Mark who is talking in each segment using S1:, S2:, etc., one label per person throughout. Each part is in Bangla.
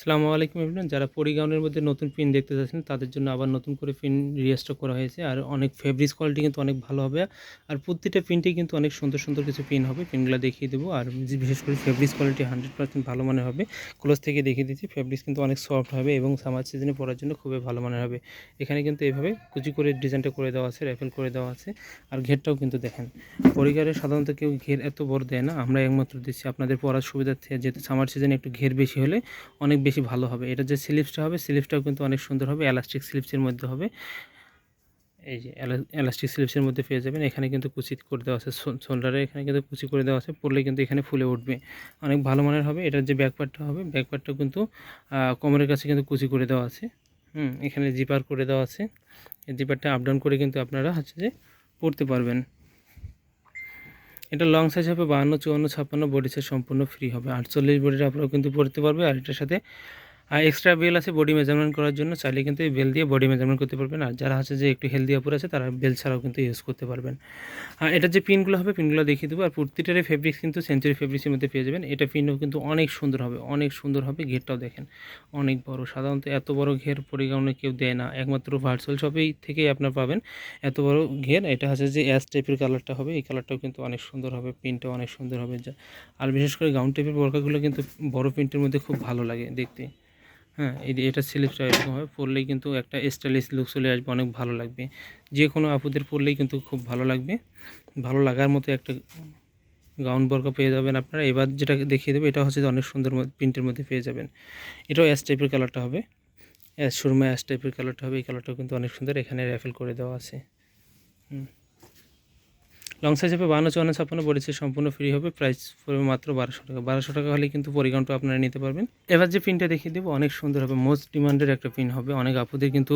S1: সালামু আলাইকুম এভরিওয়ান যারা পরিগাউনের মধ্যে নতুন পিন দেখতে চাচ্ছেন তাদের জন্য আবার নতুন করে পিন রিস্টক করা হয়েছে। আর অনেক ফেব্রিক্স কোয়ালিটি কিন্তু অনেক ভালো হবে। আর প্রতিটা পিনটি কিন্তু অনেক সুন্দর সুন্দর কিছু পিন হবে। পিনগুলো দেখিয়ে দেবো। আর বিশেষ করে ফেব্রিক্স কোয়ালিটি হান্ড্রেড পার্সেন্ট ভালো মানের হবে। ক্লোজ থেকে দেখিয়ে দিচ্ছি ফেব্রিক্স কিন্তু অনেক সফট হবে এবং সামার সিজনে পরার জন্য খুবই ভালো মানের হবে। এখানে কিন্তু এভাবে কুচি করে ডিজাইনটা করে দেওয়া আছে র্যাফেল করে দেওয়া আছে। আর ঘেরটাও কিন্তু দেখেন। পরিগারে সাধারণত কেউ ঘের এত বড় দেয় না। আমরা একমাত্র দিচ্ছি আপনাদের পড়ার সুবিধার্থে। যেহেতু সামার সিজনে একটু ঘের বেশি হলে অনেক বেশি ভালো হবে। এটা যে স্লিপসটা হবে স্লিপসটাও কিন্তু অনেক সুন্দর হবে। এলাস্টিক স্লিপসের মধ্যে হবে। এই যে এলাস্টিক স্লিপসের মধ্যে পেয়ে যাবেন। এখানে কিন্তু কুচি করে দেওয়া আছে। শোল্ডারে এখানে কিন্তু কুচি করে দেওয়া আছে। পড়লে কিন্তু এখানে ফুলে উঠবে। অনেক ভালো মানের হবে। এটার যে ব্যাকপার্টটা হবে ব্যাকপার্টটা কিন্তু কোমরের কাছে কিন্তু কুচি করে দেওয়া আছে। হুম, এখানে জিপার করে দেওয়া আছে। এই জিপারটা আপ ডাউন করে কিন্তু আপনারা হচ্ছে যে পড়তে পারবেন। এটা লং সাইজ হবে বাহান্ন, চুয়ান্ন, ছাপ্পান্ন বডি সাইজ সম্পূর্ণ ফ্রি হবে। আটচল্লিশ বডিটা আপনারাও কিন্তু পড়তে পারবে, আর এটার সাথে আর এক্সট্রা বেল আছে বডি মেজারমেন্ট করার জন্য চাইলে কিন্তু এই বেল দিয়ে বডি মেজারমেন্ট করতে পারবেন। আর যারা আছে যে একটু হেলদি অপর আছে, তারা বেল ছাড়াও কিন্তু ইউজ করতে পারবেন। আর এটার যে পিনগুলো হবে পিনগুলো দেখিয়ে দেবো। আর প্রতিটারে ফেব্রিক্স কিন্তু সেঞ্চুরি ফেব্রিক্সের মধ্যে পেয়ে যাবেন। এটা পিনও কিন্তু অনেক সুন্দর হবে, অনেক সুন্দর হবে ঘেরটাও দেখেন। অনেক বড়, সাধারণত এত বড় ঘের পরিগাউনে কেউ দেয় না। একমাত্র ভার্চুয়াল শপেই থেকেই আপনার পাবেন। এত বড় ঘের, এটা হচ্ছে যে অ্যাস টাইপের কালারটা হবে। এই কালারটাও কিন্তু অনেক সুন্দর হবে প্রিন্টটাও অনেক সুন্দর হবে। আর বিশেষ করে গাউন টাইপের বর্কাগুলো কিন্তু বড় প্রিন্টের মধ্যে খুব ভালো লাগে দেখতে। হ্যাঁ এটা স্লিপসটা এরকম হবে পরলেই কিন্তু একটা স্টাইলিশ লুক চলে আসবে, অনেক ভালো লাগবে। যে কোনো আপুদের পরলেই কিন্তু খুব ভালো লাগবে। ভালো লাগার মতো একটা গাউন বর্গ পেয়ে যাবেন আপনারা। এবার যেটা দেখিয়ে দেবো, এটা হচ্ছে অনেক সুন্দর প্রিন্টের মধ্যে পেয়ে যাবেন। এটাও অ্যাস টাইপের কালারটা হবে। অ্যাস সুরমা অ্যাস টাইপের কালারটা হবে। এই কালারটাও কিন্তু অনেক সুন্দর। এখানে র্যাফেল করে দেওয়া আছে। হুম। লং সাইজ হবে বান্ন চুয়ান্ন ছাপ্পান্ন পড়েছে সম্পূর্ণ ফ্রি হবে। প্রাইস পড়বে মাত্র বারোশো টাকা। বারোশো টাকা হলে কিন্তু পরিগণটা আপনারা নিতে পারবেন। এবার যে পিনটা দেখিয়ে দেবো, অনেক সুন্দর হবে। মোস্ট ডিমান্ডের একটা পিন হবে। অনেক আপুদের কিন্তু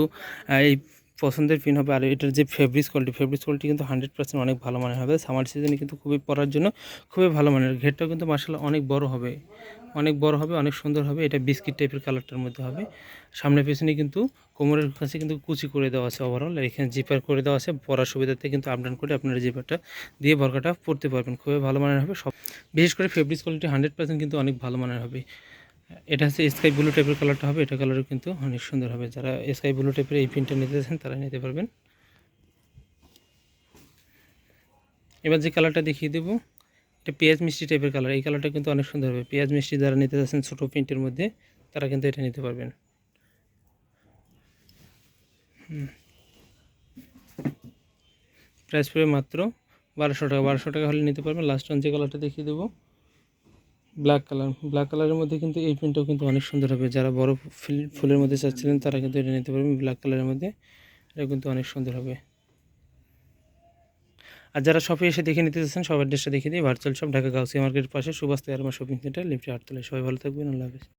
S1: এই পছন্দের পিন হবে। আর এটার যে ফেব্রিক্স কোয়ালিটি ফেব্রিক্স কোয়ালিটি কিন্তু হান্ড্রেড পার্সেন্ট অনেক ভালো মানের হবে। সামার সিজনে কিন্তু খুবই পরার জন্য খুবই ভালো মানের। ঘেরটাও কিন্তু মার্শাল অনেক বড় হবে। অনেক বড় হবে, অনেক সুন্দর হবে। এটা বিস্কিট টাইপের কালারটার মধ্যে হবে। সামনে পেছনে কিন্তু কোমরের কাছে কিন্তু কুচি করে দেওয়া আছে ওভারঅল এখানে জিপার করে দেওয়া আছে। পরার সুবিধাতে কিন্তু আপডাউন করে আপনারা জিপারটা দিয়ে বরকাটা পরতে পারবেন। খুবই ভালো মানের হবে। সব বিশেষ করে ফেব্রিক্স কোয়ালিটি হান্ড্রেড পার্সেন্ট কিন্তু অনেক ভালো মানের হবে। এটা হচ্ছে স্কাই ব্লু টাইপের কালারটা হবে। এটা কালারও কিন্তু অনেক সুন্দর হবে। যারা স্কাই ব্লু টাইপের এই প্রিন্টটা নিতে চান তারা নিতে পারবেন। এবার যে কালারটা দেখিয়ে দেবো। এটা পেঁয়াজ মিষ্টি টাইপের কালার এই কালারটা কিন্তু অনেক সুন্দর হবে। পেঁয়াজ মিষ্টি যারা নিতে চাচ্ছেন ছোটো প্রিন্টের মধ্যে, তারা কিন্তু এটা নিতে পারবেন। প্রাইস পড়বে মাত্র বারোশো টাকা। বারোশো টাকা হলে নিতে পারবেন। লাস্ট ওয়ান যে কালারটা দেখিয়ে দেবো ব্ল্যাক কালার ব্ল্যাক কালারের মধ্যে কিন্তু এই প্রিন্টটাও কিন্তু অনেক সুন্দর হবে। যারা বড় ফুলের মধ্যে চাচ্ছিলেন, তারা কিন্তু এটা নিতে পারবেন। ব্ল্যাক কালারের মধ্যে এটা কিন্তু অনেক সুন্দর হবে। আর যারা শপে এসে দেখে নিতে চাচ্ছেন, সবার ড্রেসটা দেখে দিই। ভার্চুয়াল শপ ঢাকা গাউসিয়া মার্কেটের পাশে। সুভাষ তেয়ারমা শপিং সেন্টার লিফটে আটতলায় সবাই ভালো থাকবেন। আল্লাহ হাফিজ।